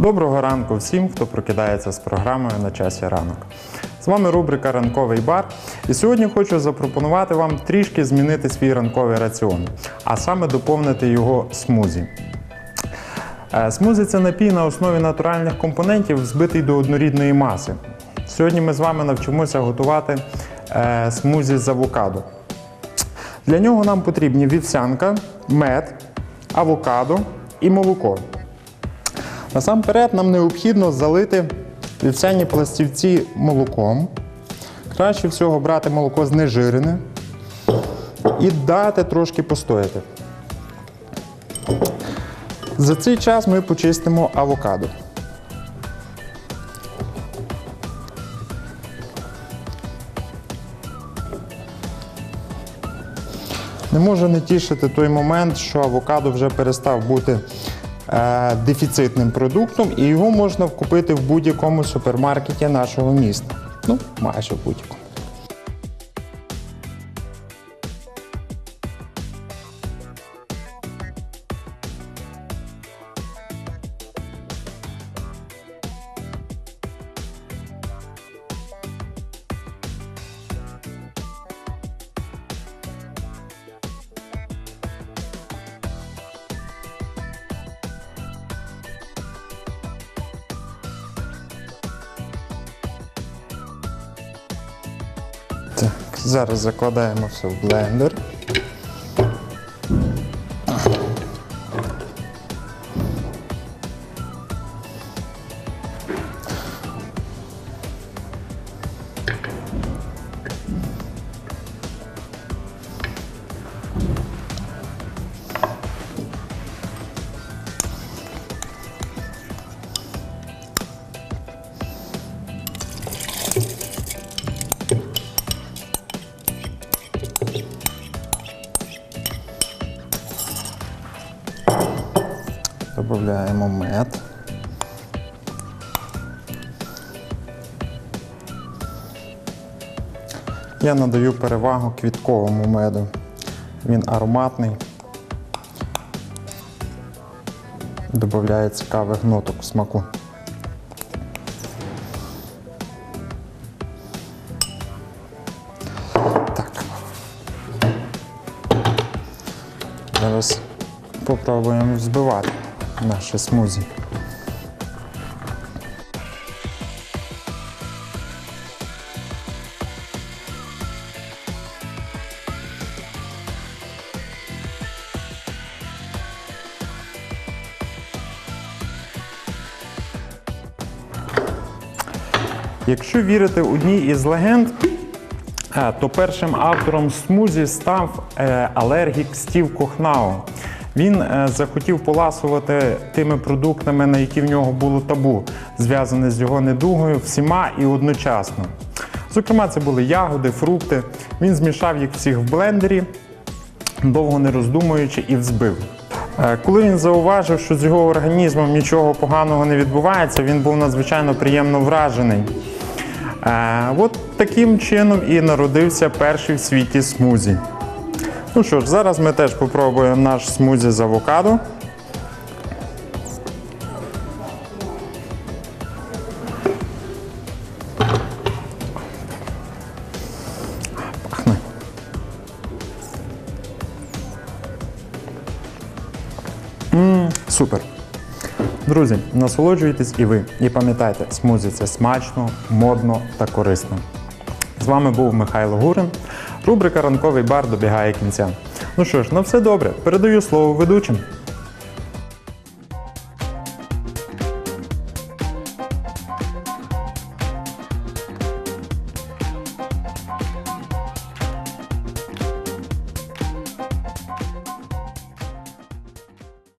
Доброго ранку всім, хто прокидається з програмою на часі ранок. З вами рубрика Ранковий бар. І сьогодні хочу запропонувати вам трішки змінити свій ранковий раціон, а саме доповнити його смузі. Е, Смузі це напій на основі натуральних компонентів, збитий до однорідної маси. Сьогодні ми з вами навчимося готувати е, смузі з авокадо. Для нього нам потрібні вівсянка, мед, авокадо і молоко. Насамперед нам необхідно залити вівсяні пластівці молоком. Краще всього брати молоко знежирене і дати трошки постояти. За цей час ми почистимо авокадо. Не може не тішити той момент, що авокадо вже перестав бути дефіцитним продуктом, і його можна купити в будь-якому супермаркеті нашого міста. Ну, майже в будь-якому. Так, зараз закладаємо все в блендер. Додаємо мед. Я надаю перевагу квітковому меду. Він ароматний. Додає цікавих ноток смаку. Так. Зараз попробуємо взбивати наше смузі. Якщо вірити одній із легенд, е, то першим автором смузі став е, алергік Стів Кохнау. Він е, захотів поласувати тими продуктами, на які в нього було табу, зв'язане з його недугою, всіма і одночасно. Зокрема, це були ягоди, фрукти. Він змішав їх всіх в блендері, довго не роздумуючи, і взбив. Е, Коли він зауважив, що з його організмом нічого поганого не відбувається, він був надзвичайно приємно вражений. Е, От таким чином і народився перший в світі смузі. Ну що ж, зараз ми теж попробуємо наш смузі з авокадо. Пахне. Супер. Друзі, насолоджуйтесь і ви. І пам'ятайте, смузі це смачно, модно та корисно. З вами був Михайло Гурин. Рубрика Ранковий бар добігає кінця. Ну що ж, на все добре. Передаю слово ведучим.